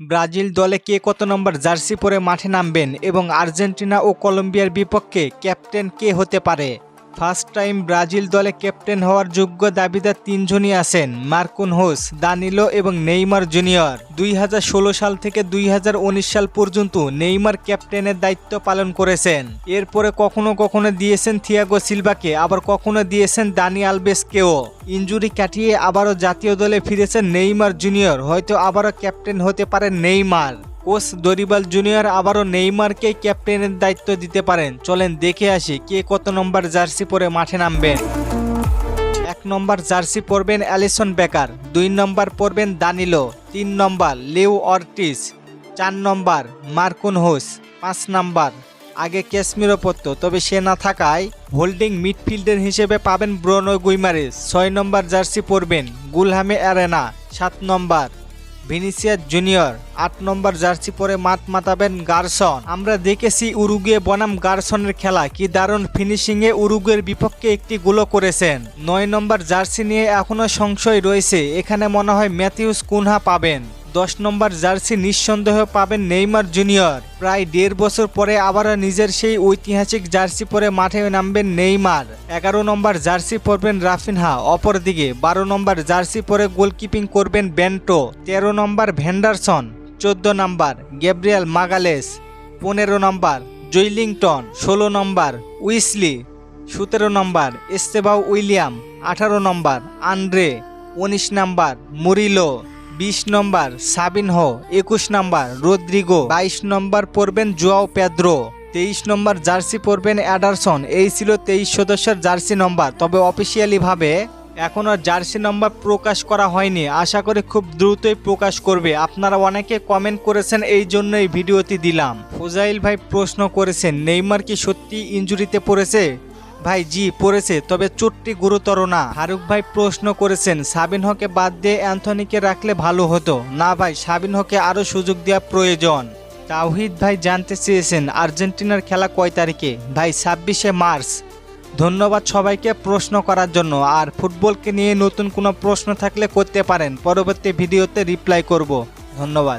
Brazil দলে কে কত নম্বর jersey পরে মাঠে নামবেন এবং আর্জেন্টিনা ও কলম্বিয়ার বিপক্ষে ক্যাপ্টেন কে হতে পারে? ফার্স্ট টাইম ব্রাজিল দলে ক্যাপ্টেন হওয়ার যোগ্য দাবিদার তিনজনই আছেন মার্কুন হোস, দানিলো এবং নেইমার জুনিয়র। দুই হাজার ষোলো সাল থেকে দুই হাজার উনিশ সাল পর্যন্ত নেইমার ক্যাপ্টেনের দায়িত্ব পালন করেছেন। এরপরে কখনো কখনো দিয়েছেন থিয়াগো সিলভাকে, আবার কখনো দিয়েছেন দানি আলবেসকেও ইঞ্জুরি কাটিয়ে আবারও জাতীয় দলে ফিরেছেন নেইমার জুনিয়র, হয়তো আবারও ক্যাপ্টেন হতে পারেন নেইমার। কোচ দরিবাল জুনিয়র আবারও নেইমারকেই ক্যাপ্টেনের দায়িত্ব দিতে পারেন। চলেন দেখে আসি কে কত নম্বর জার্সি পরে মাঠে নামবেন। এক নম্বর জার্সি পরবেন অ্যালিসন বেকার, দুই নম্বর পরবেন দানিলো, তিন নম্বর লিও অর্টিস, চার নম্বর মার্কুন হোস, পাঁচ নম্বর আগে ক্যাশমিরও পড়তো, তবে সে না থাকায় হোল্ডিং মিডফিল্ডার হিসেবে পাবেন ব্রোনো গুইমারিস ছয় নম্বর জার্সি পরবেন গুলহামে অ্যারেনা, সাত নম্বর ভিনিসিয়াস জুনিয়র, আট নম্বর জার্সি পরে মাত মাতাবেন গার্সন। আমরা দেখেছি উরুগুয়ে বনাম গার্সনের খেলা, কি দারুণ ফিনিশিংয়ে উরুগুয়ের বিপক্ষে একটি গুলো করেছেন। নয় নম্বর জার্সি নিয়ে এখনও সংশয় রয়েছে, এখানে মনে হয় ম্যাথিউস কুনহা পাবেন। দশ নম্বর জার্সি নিঃসন্দেহ পাবেন নেইমার জুনিয়র। প্রায় দেড় বছর পরে আবারও নিজের সেই ঐতিহাসিক জার্সি পরে মাঠে নামবেন নেইমার। এগারো নম্বর জার্সি পরবেন রাফিনহা, অপরদিকে বারো নম্বর জার্সি পরে গোলকিপিং করবেন বেন্টো, তেরো নম্বর ভেন্ডারসন, চোদ্দ নম্বর গ্যাব্রিয়াল মাগালেস, পনেরো নম্বর জৈলিংটন ষোলো নম্বর উইসলি, সতেরো নম্বর এস্তেবাউ উইলিয়াম, আঠারো নম্বর আন্দ্রে, উনিশ নম্বর মুরিলো। বিশ নম্বর সাবিনহো একুশ নম্বর, রোদ্রিগো। বাইশ নম্বর পড়বেন জুয়াও পেদ্রো। তেইশ নম্বর জার্সি পরবেন অ্যাডারসন। এই ছিল তেইশ সদস্যের জার্সি নম্বর। তবে অফিসিয়ালিভাবে এখনও জার্সি নম্বর প্রকাশ করা হয়নি। আশা করি খুব দ্রুতই প্রকাশ করবে। আপনারা অনেকে কমেন্ট করেছেন, এই জন্য এই ভিডিওটি দিলাম। ফোজাইল ভাই প্রশ্ন করেছেন, নেইমার কি সত্যি ইঞ্জুরিতে পড়েছে? ভাই, জি, পড়েছে, তবে চোটটি গুরুতর না। ফারুক ভাই প্রশ্ন করেছেন, সাবিন হকে বাদ দিয়ে অ্যান্থনিকে রাখলে ভালো হতো? না ভাই, সাবিন হকে আরও সুযোগ দেওয়া প্রয়োজন। তাওহিদ ভাই জানতে চেয়েছেন, আর্জেন্টিনার খেলা কয় তারিখে? ভাই, ছাব্বিশে মার্চ। ধন্যবাদ সবাইকে প্রশ্ন করার জন্য। আর ফুটবলকে নিয়ে নতুন কোনো প্রশ্ন থাকলে করতে পারেন। পরবর্তী ভিডিওতে রিপ্লাই করব। ধন্যবাদ।